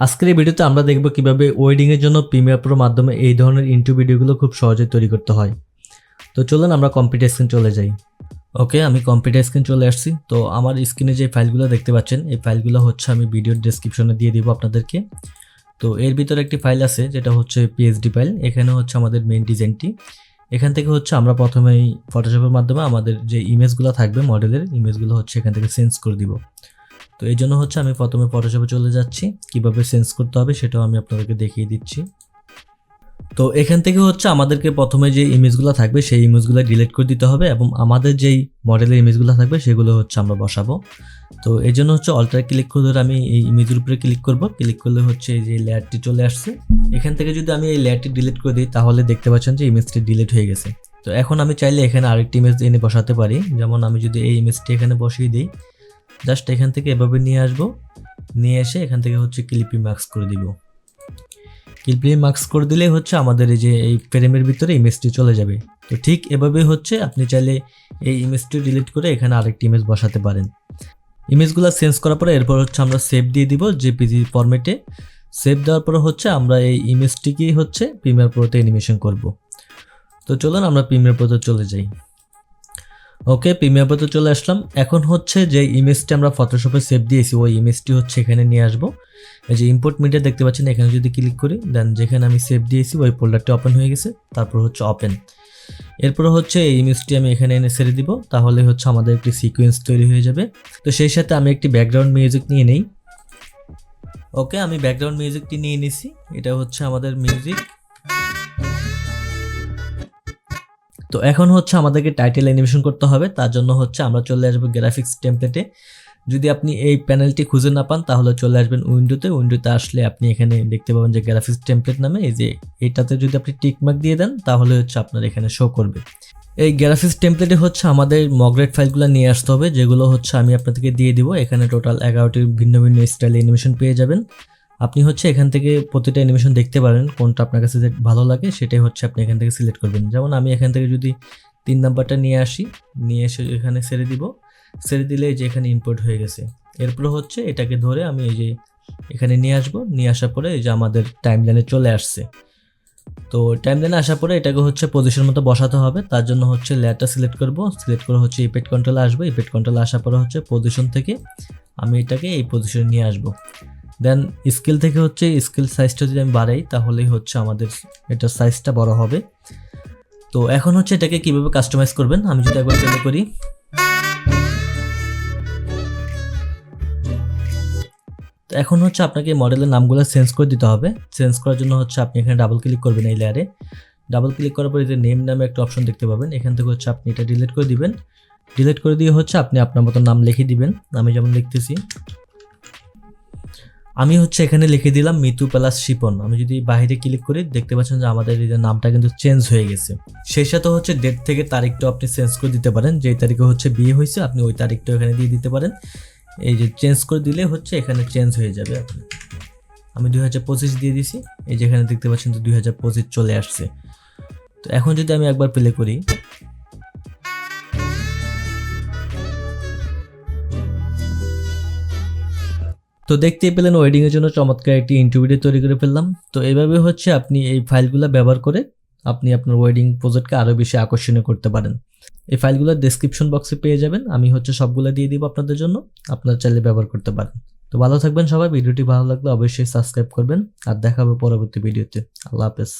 আজকের এই ভিডিওতে আমরা দেখব কীভাবে ওয়েডিংয়ের জন্য প্রিমিয়ার প্রো মাধ্যমে এই ধরনের ইন্টু ভিডিওগুলো খুব সহজে তৈরি করতে হয়। তো চলুন আমরা কম্পিউটার স্ক্রিন চলে যাই। ওকে, আমি কম্পিউটার স্ক্রিন চলে আসছি। তো আমার স্ক্রিনে যে ফাইলগুলো দেখতে পাচ্ছেন, এই ফাইলগুলো হচ্ছে আমি ভিডিওর ডেসক্রিপশনে দিয়ে দিব আপনাদেরকে। তো এর ভিতরে একটি ফাইল আছে, যেটা হচ্ছে পিএইচডি ফাইল। এখানে হচ্ছে আমাদের মেইন ডিজাইনটি এখান থেকে হচ্ছে আমরা প্রথমেই ফটোশপের মাধ্যমে আমাদের যে ইমেজগুলো থাকবে মডেলের ইমেজগুলো হচ্ছে এখান থেকে চেঞ্জ করে দিব। তো এই জন্য হচ্ছে আমি প্রথমে ফটোশপে চলে যাচ্ছি। কীভাবে চেঞ্জ করতে হবে সেটাও আমি আপনাদেরকে দেখিয়ে দিচ্ছি। তো এখান থেকে হচ্ছে আমাদেরকে প্রথমে যে ইমেজগুলো থাকবে, সেই ইমেজগুলো ডিলিট করে দিতে হবে এবং আমাদের যেই মডেলের ইমেজগুলো থাকবে, সেগুলো হচ্ছে আমরা বসাবো। তো এই জন্য হচ্ছে অল্টার ক্লিক করে ধরে আমি এই ইমেজের উপরে ক্লিক করব। ক্লিক করলে হচ্ছে এই যে লেয়ারটি চলে আসছে। এখান থেকে যদি আমি এই লেয়ারটি ডিলিট করে দিই, তাহলে দেখতে পাচ্ছেন যে ইমেজটি ডিলিট হয়ে গেছে। তো এখন আমি চাইলে এখানে আরেকটি ইমেজ এনে বসাতে পারি। যেমন আমি যদি এই ইমেজটি এখানে বসিয়ে দিই জাস্ট এখান থেকে এভাবে নিয়ে আসব। নিয়ে এসে এখান থেকে হচ্ছে ক্লিপি মার্কস করে দিব। ক্লিপি মার্কস করে দিলে হচ্ছে আমাদের এই যে এই ফ্রেমের ভিতরে ইমেজটি চলে যাবে। তো ঠিক এভাবে হচ্ছে আপনি চাইলে এই ইমেজটি ডিলিট করে এখানে আরেকটি ইমেজ বসাতে পারেন। ইমেজগুলো চেঞ্জ করার পরে এরপর হচ্ছে আমরা সেভ দিয়ে দিব জেপিজি ফরম্যাটে সেভ দেওয়ার পরে হচ্ছে আমরা এই ইমেজটিকেই হচ্ছে প্রিমিয়ার প্রোতে অ্যানিমেশন করব। তো চলুন আমরা প্রিমিয়ার প্রোতে চলে যাই। ওকে প্রিমিয়ার প্রোতে চলে আসলাম। এখন হচ্ছে যে ইমেজটি আমরা ফটোশপে সেভ দিয়েছি, ওই ইমেজটি হচ্ছে এখানে নিয়ে আসব। এই যে ইম্পোর্ট মিডিয়া দেখতে পাচ্ছেন, এখানে যদি ক্লিক করি দেন যেখানে আমি সেভ দিয়েছি, ওই ফোল্ডারটি ওপেন হয়ে গেছে, তারপর হচ্ছে ওপেন এরপর হচ্ছে এই ইমেজটি আমি এখানে এনে ছেড়ে দিব, তাহলে হচ্ছে আমাদের একটি সিকোয়েন্স তৈরি হয়ে যাবে। তো সেই সাথে আমি একটি ব্যাকগ্রাউন্ড মিউজিক নিয়ে নেই। ওকে, আমি ব্যাকগ্রাউন্ড মিউজিকটি নিয়ে নিছি, এটা হচ্ছে আমাদের মিউজিক তো এখন হচ্ছে আমাদেরকে টাইটেল অ্যানিমেশন করতে হবে, তার জন্য হচ্ছে আমরা চলে আসব গ্রাফিক্স টেমপ্লেটে যদি আপনি এই প্যানেলটি খুঁজে না পান, তাহলে চলে আসবেন উইন্ডোতে উইন্ডোতে আসলে আপনি এখানে দেখতে পাবেন যে গ্রাফিক্স টেমপ্লেট নামে, এই যে এটাতে যদি আপনি টিকমার্ক দিয়ে দেন, তাহলে হচ্ছে আপনার এখানে শো করবে। এই গ্রাফিক্স টেমপ্লেটে হচ্ছে আমাদের মগরেট ফাইলগুলো নিয়ে আসতে হবে, যেগুলো হচ্ছে আমি আপনাদেরকে দিয়ে দিব। এখানে টোটাল এগারোটির ভিন্ন ভিন্ন স্টাইল অ্যানিমেশন পেয়ে যাবেন। আপনি হচ্ছে এখান থেকে প্রতিটা অ্যানিমেশন দেখতে পারেন, কোনটা আপনার কাছে ভালো লাগে সেটাই হচ্ছে আপনি এখান থেকে সিলেক্ট করবেন। যেমন আমি এখান থেকে যদি তিন নাম্বারটা নিয়ে আসি, নিয়ে এসে এখানে ছেড়ে দিব। ছেড়ে দিলে যে এখানে ইম্পোর্ট হয়ে গেছে। এরপর হচ্ছে এটাকে ধরে আমি এই যে এখানে নিয়ে আসব। নিয়ে আসার পরে এই যে আমাদের টাইম লাইনে চলে আসছে। তো টাইম লাইনে আসার পরে এটাকে হচ্ছে পজিশন মতো বসাতে হবে। তার জন্য হচ্ছে লেয়ারটা সিলেক্ট করব। সিলেক্ট করে হচ্ছে ইপেড কন্ট্রোলে আসব। ইপেড কন্ট্রোলে আসার পরে হচ্ছে পজিশন থেকে আমি এটাকে এই পজিশনে নিয়ে আসব। দেন স্কেল থেকে হচ্ছে স্কেল সাইজটা যদি আমি বাড়াই, তাহলেই হচ্ছে আমাদের এটার সাইজটা বড় হবে। তো এখন হচ্ছে এটাকে কীভাবে কাস্টমাইজ করবেন? আমি যদি একবার প্লে করি। তো এখন হচ্ছে আপনাকে মডেলের নামগুলো চেঞ্জ করে দিতে হবে। চেঞ্জ করার জন্য হচ্ছে আপনি এখানে ডাবল ক্লিক করবেন এই লেয়ারে ডাবল ক্লিক করার পরে যে নেম নামে একটা অপশন দেখতে পাবেন। এখান থেকে হচ্ছে আপনি এটা ডিলিট করে দিবেন। ডিলিট করে দিয়ে হচ্ছে আপনি আপনার মতো নাম লিখে দিবেন। আমি যেমন লিখতেছি। আমি হচ্ছে এখানে লিখে দিলাম মিতু প্লাস শিপন। আমি যদি বাইরে ক্লিক করি, দেখতে পাচ্ছেন যে আমাদের এই নামটা কিন্তু চেঞ্জ হয়ে গেছে। সেই সাথে হচ্ছে ডেট থেকে তারিখটা আপনি চেঞ্জ করে দিতে পারেন। যেই তারিখে হচ্ছে বিয়ে হয়েছে, আপনি ওই তারিখটা এখানে দিয়ে দিতে পারেন। এই যে চেঞ্জ করে দিলে হচ্ছে এখানে চেঞ্জ হয়ে যাবে আপনি আমি দুই হাজার পঁচিশ দিয়ে দিছি। এই যে এখানে দেখতে পাচ্ছেন তো দুই হাজার পঁচিশ চলে আসছে। তো এখন যদি আমি একবার প্লে করি তো দেখতেই পেলেন ওয়েডিং এর জন্য চমৎকার একটি ইন্টারভিউ তৈরি করে ফেললাম। তো এইভাবে হচ্ছে আপনি এই ফাইলগুলো ব্যবহার করে আপনি আপনার ওয়েডিং প্রজেক্টকে আরও বেশি আকর্ষণীয় করতে পারেন। এই ফাইলগুলো ডেসক্রিপশন বক্সে পেয়ে যাবেন। আমি হচ্ছে সবগুলো দিয়ে দিব আপনাদের জন্য। আপনারা চাইলে ব্যবহার করতে পারেন। তো ভালো থাকবেন সবাই। ভিডিওটি ভালো লাগলে অবশ্যই সাবস্ক্রাইব করবেন। আর দেখা হবে পরবর্তী ভিডিওতে আল্লাহ হাফেজ।